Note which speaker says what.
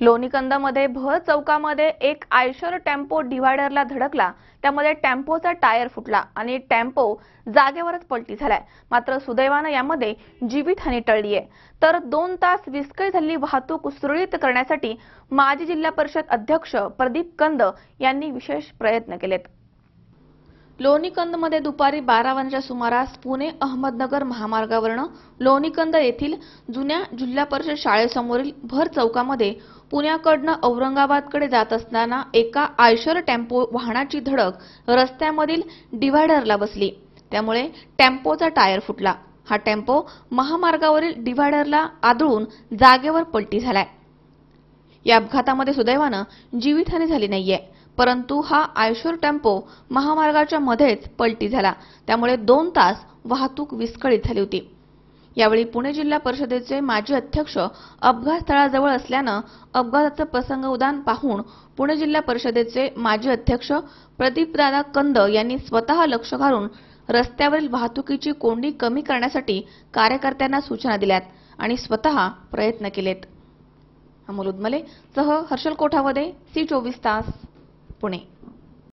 Speaker 1: लोणीकंदमध्ये भर चौकामध्ये एक आयशर टेम्पो डिव्हायडरला धडकला. त्यामध्ये टेम्पोचा टायर फुटला आणि टेम्पो जागेवरच पलटी झालाय. मात्र सुदैवानं यामध्ये जीवितहानी टळली आहे. तर दोन तास विस्कळीत झालेली वाहतूक सुरळीत करण्यासाठी माजी जिल्हा परिषद अध्यक्ष प्रदीप कंद यांनी विशेष प्रयत्न केलेत. लोणीकंदमध्ये दुपारी बारा वाजण्याच्या सुमारास पुणे अहमदनगर महामार्गावरनं लोणीकंद येथील जुन्या जिल्हा परिषद शाळेसमोरील भर चौकामध्ये पुण्याकडनं औरंगाबादकडे जात असताना एका आयशर टेम्पो वाहनाची धडक रस्त्यामधील डिव्हायडरला बसली. त्यामुळे टेम्पोचा टायर फुटला. हा टेम्पो महामार्गावरील डिव्हायडरला आदळून जागेवर पलटी झालाय. या अपघातामध्ये सुदैवानं जीवितहानी झाली नाहीये. परंतु हा आयशोर टेम्पो महामार्गाच्या मध्येच पलटी झाला. त्यामुळे दोन तास वाहतूक विस्कळीत झाली होती. यावेळी पुणे जिल्हा परिषदेचे माजी अध्यक्ष अपघात स्थळाजवळ असल्यानं अपघाताचं प्रसंग उदान पाहून पुणे जिल्हा परिषदेचे माजी अध्यक्ष प्रदीपदादा कंद यांनी स्वतः लक्ष घालून रस्त्यावरील वाहतुकीची कोंडी कमी करण्यासाठी कार्यकर्त्यांना सूचना दिल्यात आणि स्वतः प्रयत्न केलेत. अमोल उदमले सह हर्षल कोठावदे सी चोवीस तास. पुणे